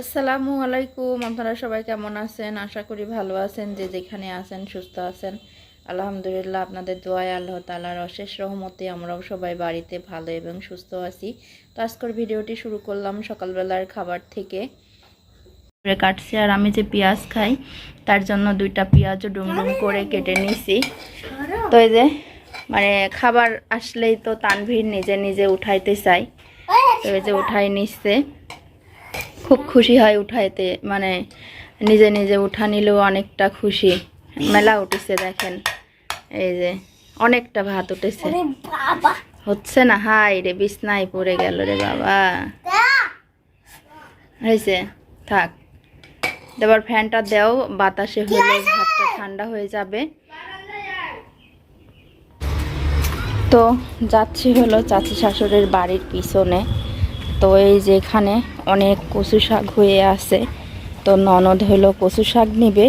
আসসালামু আলাইকুম, আপনারা সবাই কেমন আছেন? আশা করি ভালো আছেন, যে যেখানে আছেন, সুস্থ আছেন। আলহামদুলিল্লাহ, আপনাদের দোয়ায় আল্লাহ তালার অশেষ রহমতে আমরাও সবাই বাড়িতে ভালো এবং সুস্থ আছি। তো আজকের ভিডিওটি শুরু করলাম সকালবেলার খাবার থেকে। কাটছি আর আমি যে পেঁয়াজ খাই, তার জন্য দুইটা পেঁয়াজও ডুম ডুম করে কেটে নিছি। তো এই যে মানে খাবার আসলেই তো তানভীর নিজে নিজে উঠাইতে চাই তো যে উঠাই নিচ্ছে খুব খুশি হয় উঠাইতে মানে নিজে নিজে উঠা নিলেও অনেকটা খুশি। মেলা উঠেছে দেখেন এই যে অনেকটা ভাত উঠেছে। হচ্ছে না হাই রে বিছনায় পড়ে গেল রে বাবা। হয়েছে থাক। এবার ফ্যানটা দেও বাতাসে হলে ভাতটা ঠান্ডা হয়ে যাবে। তো যাচ্ছি হলো চাচি শাশুড়ির বাড়ির পিছনে। তো এই যে এখানে অনেক কচু শাক হয়ে আছে। তো ননদ হলো কচু শাক নিবে।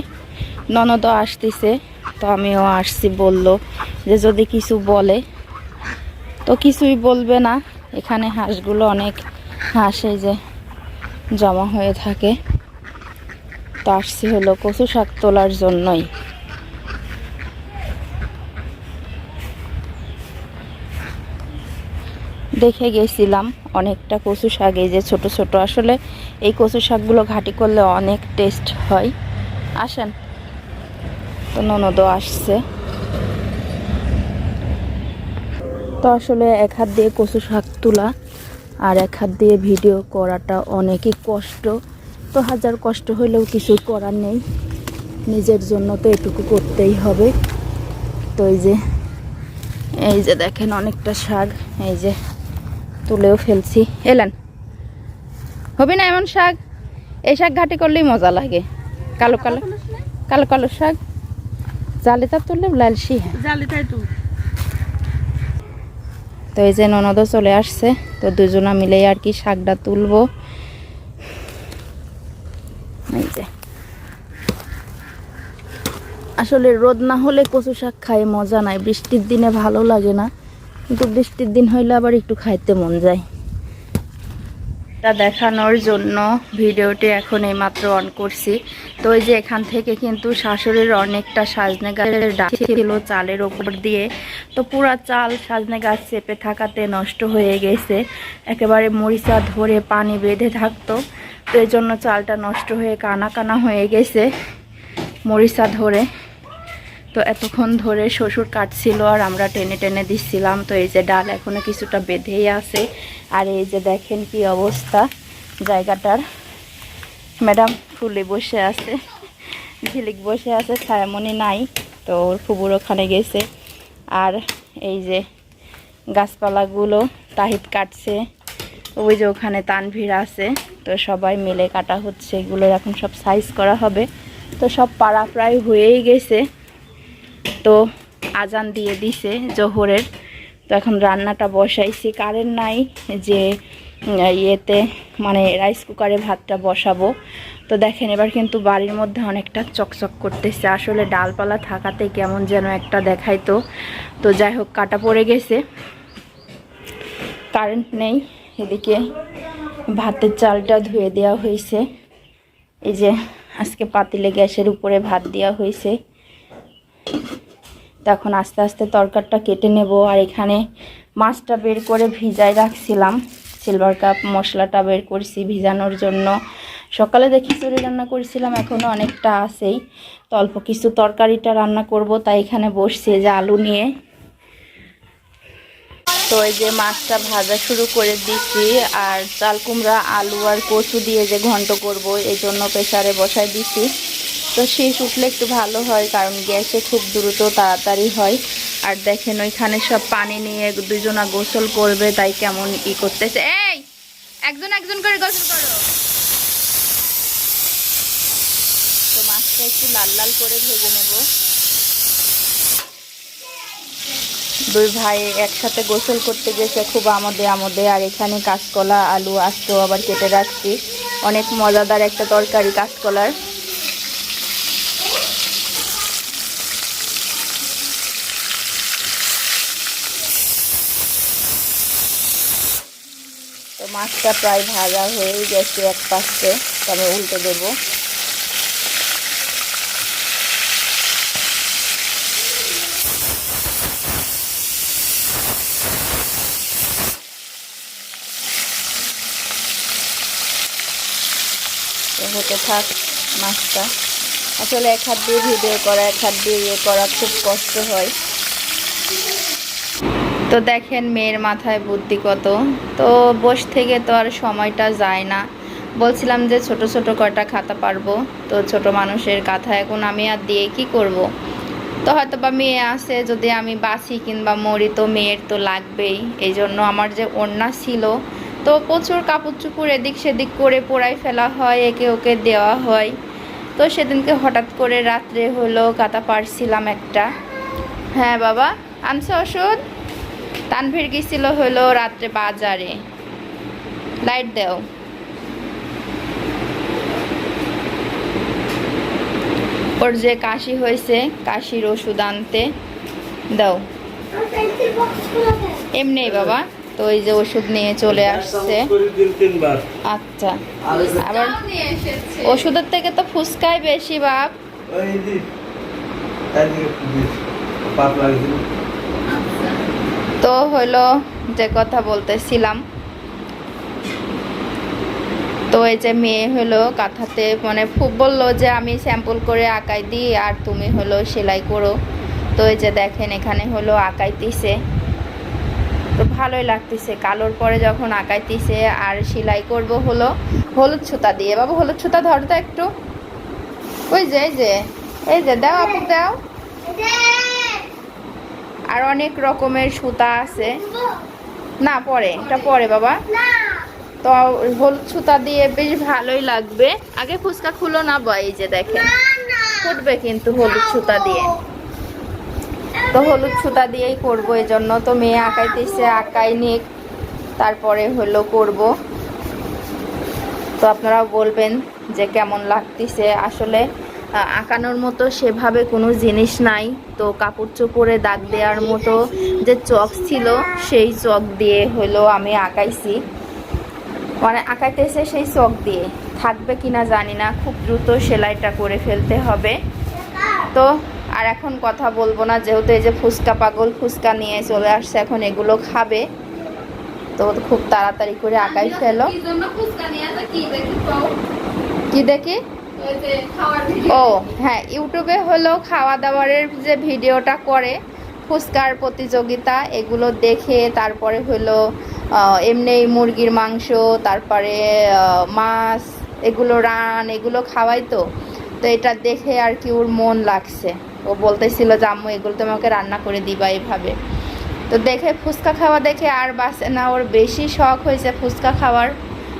ননদও আসতেছে, তো আমিও আসছি বলল যে যদি কিছু বলে। তো কিছুই বলবে না। এখানে হাঁসগুলো অনেক হাঁস যে জমা হয়ে থাকে। তো আসছি হলো কচু শাক তোলার জন্যই। দেখে গেছিলাম অনেকটা কচু শাক, এই যে ছোট ছোট। আসলে এই কচু শাকগুলো ঘাটি করলে অনেক টেস্ট হয়। আসেন। তো ননদও আসছে। তো আসলে এক হাত দিয়ে কচু শাক তোলা আর এক হাত দিয়ে ভিডিও করাটা অনেকই কষ্ট। তো হাজার কষ্ট হলেও কিছু করার নেই। নিজের জন্য তো এটুকু করতেই হবে। তো এই যে এই যে দেখেন অনেকটা শাক, এই যে তুলেও ফেলছি। এলেন। হবে না এমন শাক? এই শাক ঘাটি করলেই মজা লাগে। কালো কালো কালো কালো শাক? জালিটা তুললে লালসি হ্যাঁ। তো তো এই যে ননদও চলে আসছে। তো দুজনা মিলেই আর কি শাকটা তুলবো। এই যে। আসলে রোদ না হলে কচু শাক খায় মজা নাই। বৃষ্টির দিনে ভালো লাগে না। কিন্তু বৃষ্টির দিন হইলে আবার একটু খাইতে মন যায়। তা দেখানোর জন্য ভিডিওটি এখন এইমাত্র অন করছি। তো ওই যে এখান থেকে কিন্তু শাশুড়ির অনেকটা সাজনে গাছের ছিল চালের ওপর দিয়ে। তো পুরা চাল সাজনে গাছ চেপে থাকাতে নষ্ট হয়ে গেছে। একেবারে মরিচা ধরে পানি বেঁধে থাকতো। তো এই জন্য চালটা নষ্ট হয়ে কানা কানা হয়ে গেছে মরিচা ধরে। তো এতক্ষণ ধরে শ্বশুর কাটছিল আর আমরা টেনে টেনে দিচ্ছিলাম। তো এই যে ডাল এখনও কিছুটা বেঁধেই আছে। আর এই যে দেখেন কি অবস্থা জায়গাটার। ম্যাডাম ফুলে বসে আছে, ঝিলিক বসে আছে, ছায়ামণি নাই, তো ওর ফুবুর ওখানে গেছে। আর এই যে গাছপালাগুলো তাহিদ কাটছে, ওই যে ওখানে তানভীর আছে। তো সবাই মিলে কাটা হচ্ছে এগুলো এখন সব সাইজ করা হবে। তো সব পাড়া প্রায় হয়েই গেছে। তো আজান দিয়ে দিছে জোহরের। তো এখন রান্নাটা বসাইছি। কারেন্ট নাই যে ইয়েতে মানে রাইস কুকারে ভাতটা বসাবো। তো দেখেন এবার কিন্তু বাড়ির মধ্যে অনেকটা চকচক করতেছে। আসলে ডালপালা থাকাতে কেমন যেন একটা দেখাইতো। তো যাই হোক, কাটা পড়ে গেছে। কারেন্ট নেই। এদিকে ভাতের চালটা ধুয়ে দেওয়া হয়েছে। এই যে, আজকে পাতিলে গ্যাসের উপরে ভাত দেওয়া হয়েছে। তখন আস্তে আস্তে তরকারটা কেটে নেব আর এখানে মাছটা বের করে ভিজায় রাখছিলাম। সিলভার কাপ মশলাটা বের করছি ভিজানোর জন্য। সকালে দেখি চুরি রান্না করেছিলাম এখনও অনেকটা আছেই। তো অল্প কিছু তরকারিটা রান্না করব, তাই এখানে বসছি যে আলু নিয়ে। তো এই যে মাছটা ভাজা শুরু করে দিচ্ছি, আর চাল কুমড়া, আলু আর কচু দিয়ে যে ঘন্ট করব, এই জন্য প্রেসারে বসাই দিচ্ছি। তো শেষ উঠলে একটু ভালো হয়, কারণ গ্যাসে খুব দ্রুত তাড়াতাড়ি হয়। আর দেখেন ওইখানে সব পানি নিয়ে দুজনা গোসল করবে, তাই কেমন ই করতেছে। এই, একজন একজন করে গোসল করো। তো মাছটা একটু লাল লাল করে ভেজে নেব। দুই ভাই একসাথে গোসল করতে গেছে, খুব আমোদে আমোদে। আর এখানে কাঁচকলা, আলু, আস্ত আবার কেটে রাখছি। অনেক মজাদার একটা তরকারি কাঁচকলার। মাছটা প্রায় ভাজা হয়ে গেছে এক পাশে, তো আমি উল্টে দেবো। হতে থাক মাছটা আসলে এক হাত দিয়ে ভিডিও করা, এক হাত দিয়ে ইয়ে করা খুব কষ্ট হয়। তো দেখেন মেয়ের মাথায় বুদ্ধি কত। তো বস থেকে তো আর সময়টা যায় না। বলছিলাম যে ছোট ছোট কয়টা খাতা পারব। তো ছোট মানুষের কাঁথা এখন আমি আর দিয়ে কি করব। তো হয়তো বা মেয়ে আছে, যদি আমি বাসি কিংবা মরি তো মেয়ের তো লাগবেই। এই জন্য আমার যে ওড়না ছিল, তো প্রচুর কাপড় চুপুর এদিক সেদিক করে পোড়াই ফেলা হয়, একে ওকে দেওয়া হয়। তো সেদিনকে হঠাৎ করে রাত্রে হলো কাতা পারছিলাম একটা। হ্যাঁ বাবা, আনছে ওষুধ? তানভীর গেছিল হলো রাত্রে বাজারে। লাইট দেও। ওর যে কাশি হয়েছে কাশির ওষুধ আনতে দাও। এমনি বাবা তো ওই যে ওষুধ নিয়ে চলে আসছে। আচ্ছা। আবার ওষুধের থেকে তো ফুসকাই বেশি বাপ ওই দি এদিকে দিস পাপ লাগছিল তো হলো যে কথা বলতেছিলাম। তো এই যে মেয়ে হলো কাঁথাতে মানে খুব বলল যে আমি স্যাম্পল করে আঁকাই দিই আর তুমি হলো সেলাই করো। তো এই যে দেখেন এখানে হলো আঁকাইতিছে। তো ভালোই লাগতেছে। কালোর পরে যখন আঁকাইতিছে আর সেলাই করব হলো, হলুদ সুতা দিয়ে। বাবু, হলুদ সুতা ধরো তো একটু। ওই যে, এই যে এই যে, দাও আপু দাও। আর অনেক রকমের সুতা আছে। না পরে। এটা পরে বাবা। তো হলুদ সুতা দিয়ে বেশ ভালোই লাগবে। আগে ফুচকা খুলো না বা এই যে দেখেন। ফুটবে কিন্তু হলুদ সুতা দিয়ে। তো হলুদ সুতা দিয়েই করব এই জন্য তো মেয়ে আঁকাইতেছে আঁকাই নিক। তারপরে হলো করব। তো আপনারাও বলবেন যে কেমন লাগতেছে। আসলে আঁকানোর মতো সেভাবে কোনো জিনিস নাই। তো কাপড় চোপড়ে দাগ দেওয়ার মতো যে চক ছিল সেই চক দিয়ে হলো আমি আঁকাইছি। মানে আঁকাইতেছে সেই চক দিয়ে। থাকবে কিনা জানি না খুব দ্রুত সেলাইটা করে ফেলতে হবে। তো আর এখন কথা বলব না যেহেতু এই যে ফুচকা পাগল ফুচকা নিয়ে চলে আসছে এখন এগুলো খাবে। তো খুব তাড়াতাড়ি করে আঁকাই ফেলো। কি দেখি? ও হ্যাঁ ইউটিউবে হলো খাওয়া দাওয়ারের যে ভিডিওটা করে, ফুচকার প্রতিযোগিতা, এগুলো দেখে তারপরে হলো এমনি মুরগির মাংস, তারপরে মাছ, এগুলো রান, এগুলো খাওয়াই তো। তো এটা দেখে আর কি ওর মন লাগছে। ও বলতেছিল যে, আম্মু, এগুলো তুমি আমাকে রান্না করে দিবা এইভাবে তো দেখে ফুচকা খাওয়া দেখে আর বাসে, না, ওর বেশি শখ হয়েছে ফুচকা খাওয়ার।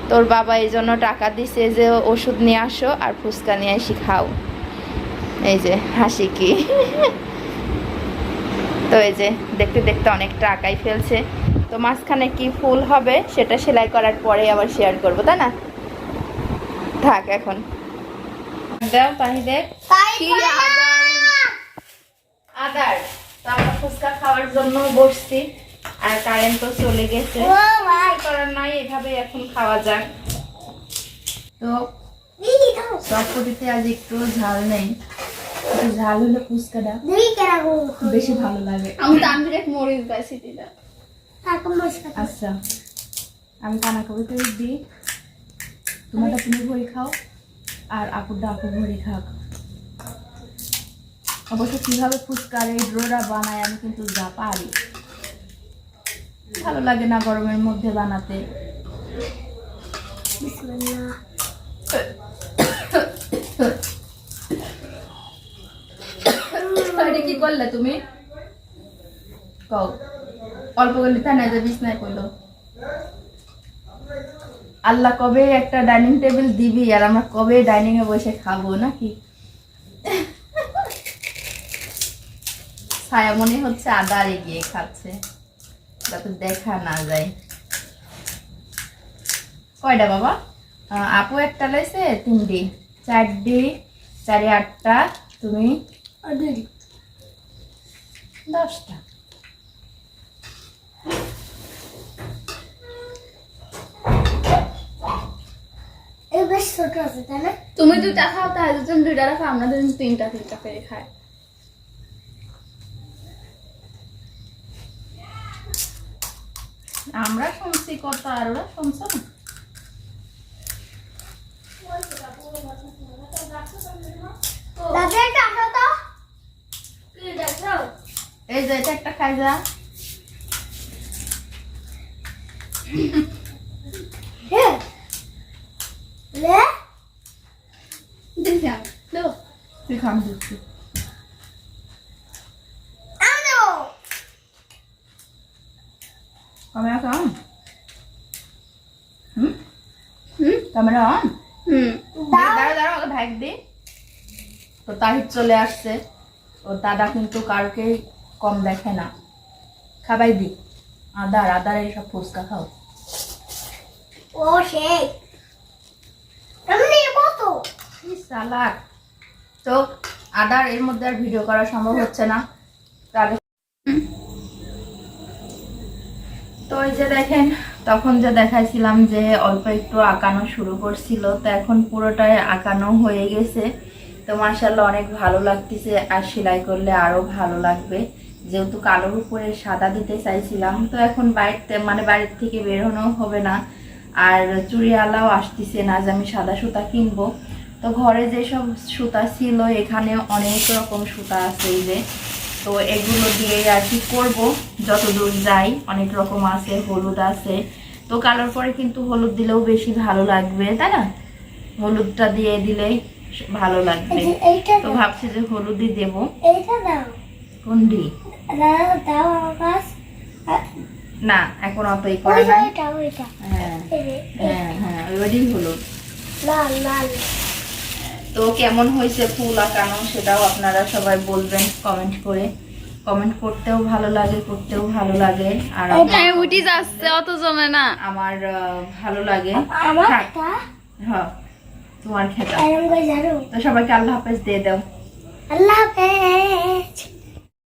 তোর বাবা এই জন্য টাকা দিছে যে ওষুধ নিয়ে আসো আর ফুচকা নিয়ে এসে খাও। এই যে হাসি কি? তো এই যে দেখতে দেখতে অনেকটা আঁকাই ফেলছে। তো মাঝখানে কি ফুল হবে সেটা সেলাই করার পরে আবার শেয়ার করব তাই না? থাক এখন। দাও তাহি দেখ আদার। তো আমরা ফুচকা খাওয়ার জন্য বসছি। আর কারেন্ট তো চলে গেছে। করার নাই এভাবে এখন খাওয়া যাক। তো চটপটিতে আজ একটু ঝাল নেই। একটু ঝাল হলে ফুচকাটা বেশি ভালো লাগে। আমি তানভীর এক মরিচ গাছি দিলাম আচ্ছা আমি কানা কবি করে দিই। তোমারটা তুমি ভরি খাও আর আপুরটা আপু ভরি খাক। অবশ্য কীভাবে ফুচকার এই ড্রোটা বানায় আমি কিন্তু যা পারি। ভালো লাগে না গরমের মধ্যে বানাতে। কি করলে তুমি? অল্প করলে তা না কইলো। আল্লাহ কবে একটা ডাইনিং টেবিল দিবি আর আমরা কবে ডাইনিং এ বসে খাব নাকি? ছায়া মনে হচ্ছে আদারে এগিয়ে খাচ্ছে। যাতে দেখা না যায়। কয়টা বাবা? আপু একটা লাইছে তিনটি। চারটি চারি আটটা তুমি? দশটা। বেশ ছোট আছে তুমি দুইটা খাও তাই দুজন দুইটা রাখো আমরা দুজন তিনটা তিনটা করে খাই। আমরা শুনছি কথা আর ওরা শুনছো না। এই যে এটা একটা খাই যা। লে। দেবো তুই দিচ্ছি আনো ক্যামেরা অন হুম হুম ক্যামেরা অন? দাঁড়া দাঁড়া ওকে ভাগ দে। তো তাহির চলে আসছে। ও দাদা কিন্তু কাউকে কম দেখে না। খাবাই দি। আদার আদার এইসব ফুচকা খাও। ও সেই সালাদ। তো আদার এর মধ্যে আর ভিডিও করা সম্ভব হচ্ছে না। তাহলে তো এই যে দেখেন তখন যে দেখাইছিলাম যে অল্প একটু আঁকানো শুরু করছিল, তো এখন পুরোটাই আঁকানো হয়ে গেছে। তো মার্শাল্লাহ অনেক ভালো লাগতেছে আর সেলাই করলে আরও ভালো লাগবে। যেহেতু কালোর উপরে সাদা দিতে চাইছিলাম, তো এখন বাড়িতে মানে বাড়ির থেকে বেরোনো হবে না। আর চুড়িওয়ালাও আসতেছে না যে আমি সাদা সুতা কিনবো। তো ঘরে যেসব সুতা ছিল, এখানে অনেক রকম সুতা আছে যে। তো এগুলো দিয়ে আর কি করব। যতদূর যাই, অনেক রকম আছে, হলুদ আছে। তো কালোর পরে কিন্তু হলুদ দিলেও বেশি ভালো লাগবে তাই না? হলুদটা দিয়ে দিলেই ভালো লাগবে। তো ভাবছি যে হলুদই দেব। কোনটি? না এখন অতই করে না হ্যাঁ হ্যাঁ হ্যাঁ হলুদ। লাল লাল। তো কেমন হয়েছে ফুল আঁকানো সেটাও আপনারা সবাই বলবেন কমেন্ট করে। কমেন্ট করতেও ভালো লাগে করতেও ভালো লাগে। আর আমার- হ্যাঁ উঠি যাচ্ছে অত জমে না। আমার ভালো লাগে। আমার হ্যাঁ। তোমার খেতা। তো সবাইকে আল্লাহ হাফেজ দিয়ে দাও। আল্লাহ হাফেজ।